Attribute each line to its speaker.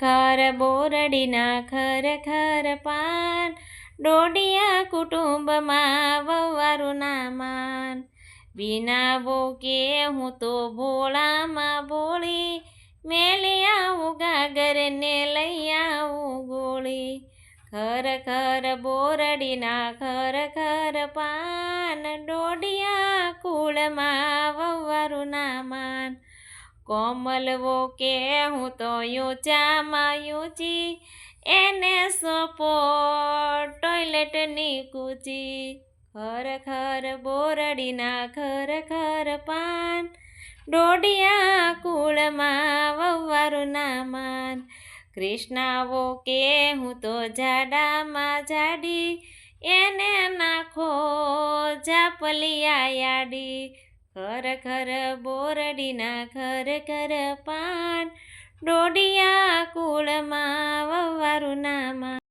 Speaker 1: ખર બોરડીના ખર ખર પાન. ડોડિયા કુટુંબમાં વવારું ના માન વિનાવો કે હું તો ભોળામાં ભોળી. મેલી આવું ગાગરને લઈ આવું ગોળી. ખર ખર બોરડીના ખર ખર પાન. ડોડિયા કુળમાં કોમલવો કે હું તો ઊંચામાં ઊંચી એને સોપો ટોયલેટની કૂચી. ખર બોરડીના ખર ખર પાન, ડોડિયા કુળમાં વવારું માન કૃષ્ણાવો કે હું તો જાડામાં જાડી, એને નાખો જાપલિયા યાડી. ખર ખર બોરડીના ખર ખર પાન. ડોડિયા કુળમાં વવારું ના માન.